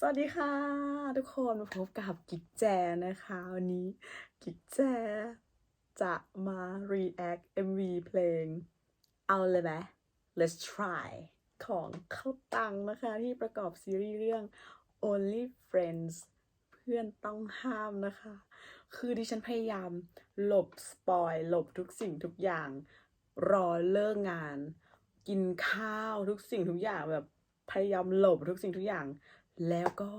สวัสดีค่ะทุกคนมาพบกับกิกแจนะคะ วันนี้กิกแจจะมา react MV เพลง เอาเลยไหม Let's try ของเข้าตังนะคะ ที่ประกอบซีรีส์เรื่อง Only Friends เพื่อนต้องห้ามนะคะ คือดิฉันพยายามหลบสปอยหลบทุกสิ่งทุกอย่าง รอเลิกงาน กินข้าวทุกสิ่งทุกอย่างแบบพยายามหลบทุกสิ่งทุกอย่าง แล้วก็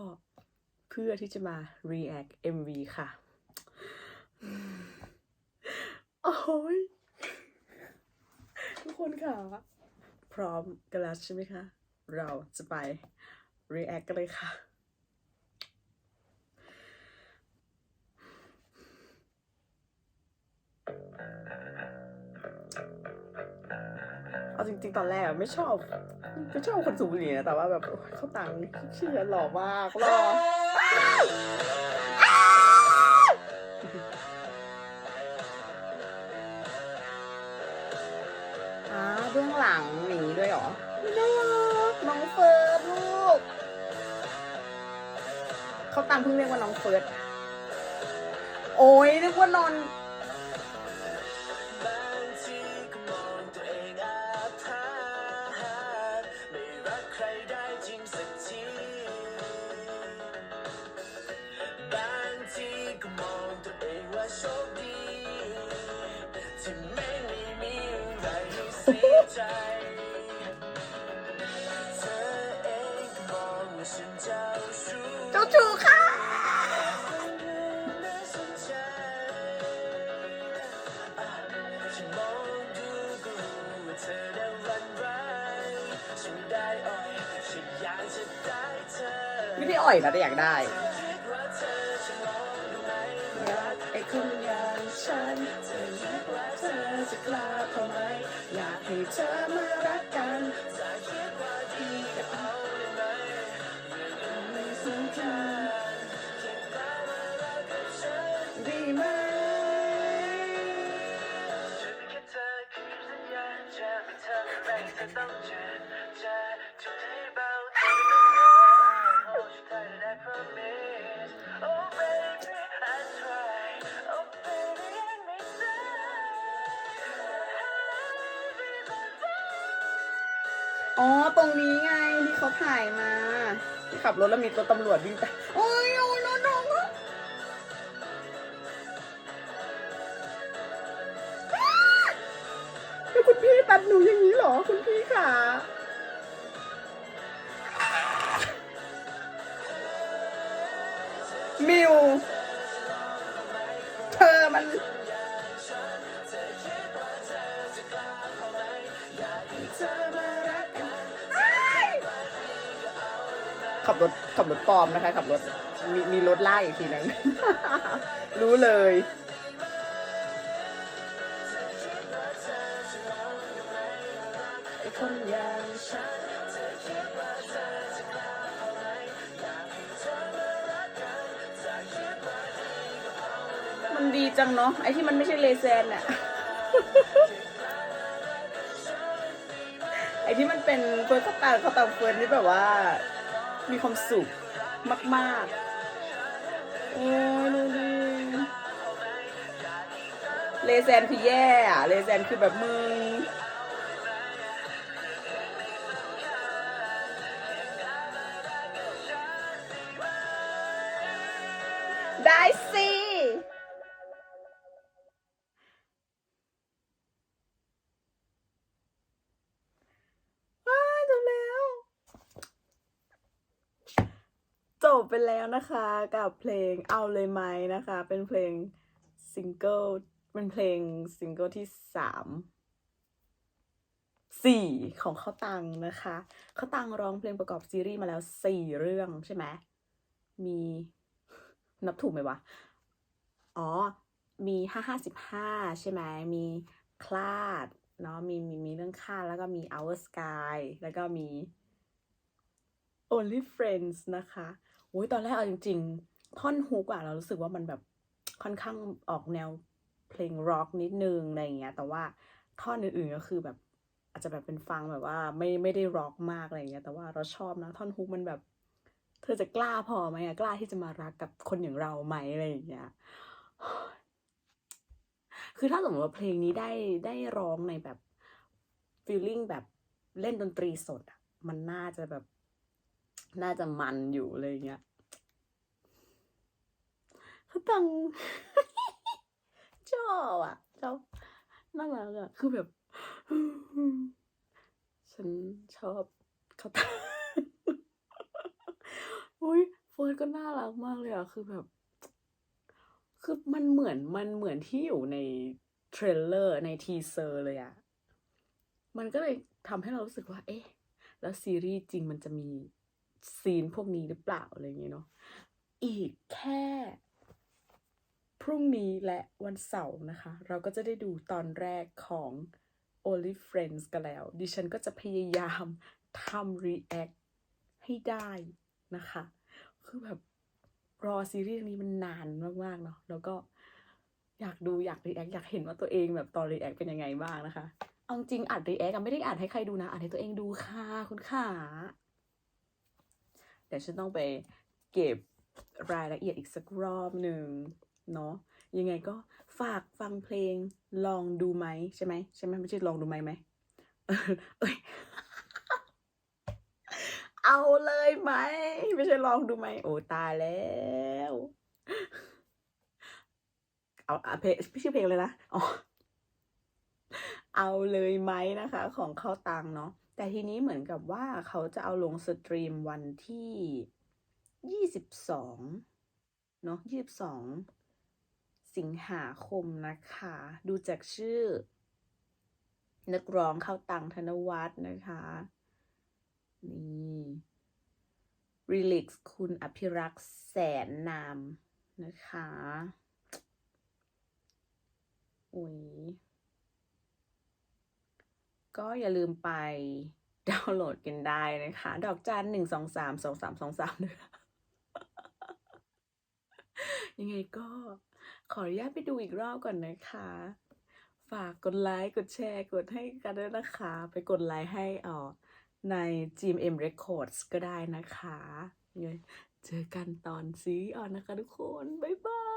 เพื่อที่จะมา react MV ค่ะ โอ้ยทุกคนค่ะ พร้อมกันแล้วใช่ไหมคะ เราจะไป react กันเลยค่ะ เอาจริงๆตอนแรกอะไม่ชอบไม่ชอบคนสูบบุหรี่นะแต่ว่าแบบโอ๊ยเขาตังค์เชื่อหล่อมากหล่ออ่าเบื้องหลังอย่างนี้ด้วยเหรอไม่น่ารักน้องเฟิร์สลูกเขาตามเพิ่งเรียกว่าน้องเฟิร์สโอ้ยนึกว่านอน ใจเธอเองก็มองว่าฉันเจ้าชู้เจ้าชูค่ะน่าสนใจฉันมองดูก็รู้ว่าเธอได้หวันไหวฉันได้อ่อยฉันอยากจะได้เธอไม่ได้อ่อยนะแต่อยากได้ เธอมารักกันจะคิดว่าดีก็เอาได้ไหมไม่สำคัญเก็บตามารักกับฉันดีไหมฉันแค่เธอคือสัญญาจะไม่ทำอะไรเธอต้อง อ๋อ ตรงนี้ไงที่เขาถ่ายมา ที่ขับรถแล้วมีตัวตำรวจวิ่งไปโอ้ยโอ้ยน้องน้องอะอ้าแล้วคุณพี่ตัดหนูอย่างนี้เหรอ คุณพี่ค่ะ มิว เธอมัน ขับรถขับรถปลอมนะคะ ขับรถมีมีรถไล่อีกทีนึง รู้เลย คนอย่างฉันมันดีจังเนาะไอ้ที่มันไม่ใช่เลเซนอะไอ้ที่มันเป็นเฟิร์สข้าวตาข้าวตาเฟิร์นที่แบบว่า มีความสุขมาก ๆ โอ้ยดูดิเลแซนคือแย่อะเลแซนคือแบบมึงได้สิ ว้ายจบแล้ว จบ ไปแล้วนะคะกับเพลงเอาเลยไหมนะคะ เป็นเพลงซิงเกิลเป็นเพลงซิงเกิลที่สามสี่ของเขาตังนะคะเขาตังร้องเพลงประกอบซีรีส์มาแล้วสี่เรื่องใช่ไหมมีนับถูกไหมวะ อ๋อ มีห้าห้าสิบห้าใช่ไหมมีคลาดเนาะมีมีมีเรื่องคลาดแล้วก็มี Our Sky แล้วก็มี Only Friends นะคะ โอ้ยตอนแรกเอาจริง ๆ ท่อนฮุกอะเรารู้สึกว่ามันแบบค่อนข้างออกแนวเพลงร็อกนิดนึงอะไรอย่างเงี้ย แต่ว่าท่อนอื่นๆก็คือแบบอาจจะแบบเป็นฟังแบบว่าไม่ไม่ได้ร็อกมากอะไรอย่างเงี้ย แต่ว่าเราชอบนะท่อนฮุกมันแบบ เธอจะกล้าพอไหมอะกล้าที่จะมารักกับคนอย่างเราไหมอะไรอย่างเงี้ย คือถ้าสมมติว่าเพลงนี้ได้ได้ร้องในแบบฟีลลิ่งแบบเล่นดนตรีสดอะมันน่าจะแบบ น่าจะมันอยู่อย่างเงี้ยเขาตังชอบอะชอบน่ารักอะคือแบบ ฉันชอบเขาตังอุ้ยเฟิร์สก็น่ารักมากเลยอะคือแบบ คือมันเหมือนมันเหมือนที่อยู่ในเทรลเลอร์ในทีเซอร์เลยอะ มันก็เลยทำให้เรารู้สึกว่า เอ๊ะ แล้วซีรีส์จริงมันจะมี ซีนพวกนี้หรือเปล่าอะไรอย่างเงี้ยเนาะอีกแค่พรุ่งนี้และวันเสาร์นะคะ เราก็จะได้ดูตอนแรกของ Only Friends กันแล้ว ดิฉันก็จะพยายามทำ react ให้ได้นะคะ คือแบบรอซีรีส์เรื่องนี้มันนานมาก ๆ เนาะแล้วก็อยากดูอยากรีแอคอยากเห็นว่าตัวเองแบบตอนรีแอคเป็นยังไงบ้างนะคะ เอาจริงอัดรีแอคไม่ได้อัดให้ใครดูนะอัดให้ตัวเองดูค่ะคุณขา เดี๋ยวฉันต้องไปเก็บรายละเอียดอีกสักรอบหนึ่งเนาะยังไงก็ฝากฟังเพลงลองดูไหมใช่ไหมใช่ไหมไม่ใช่ลองดูไหมไหมเออเอ้ยเอาเลยไหม ไม่ใช่ลองดูไหมโอ้ตายแล้วเอาเพลงไม่ใช่เพลงเลยนะอ๋อ เอาเลยไหมนะคะของเข้าตังเนาะแต่ทีนี้เหมือนกับว่าเขาจะเอาลงสตรีมวันที่ยี่สิบสองเนาะยี่สิบสองสิงหาคมนะคะ ดูจากชื่อ นักร้องเข้าตังธนวัฒน์นะคะ นี่รีลิกซ์คุณอภิรักษ์แสนนามนะคะ อุ้ย ก็อย่าลืมไปดาวน์โหลดกันได้นะคะ ดอกจันหนึ่งสองสามสองสามสองสามด้วยยังไงก็ขออนุญาตไปดูอีกรอบก่อนนะคะ ฝากกดไลค์ กดแชร์ กดให้กันด้วยนะคะ ไปกดไลค์ให้อ่อใน GMM Records ก็ได้นะคะยังไงเจอกันตอนซีรีส์ออนนะคะทุกคน บ๊ายบาย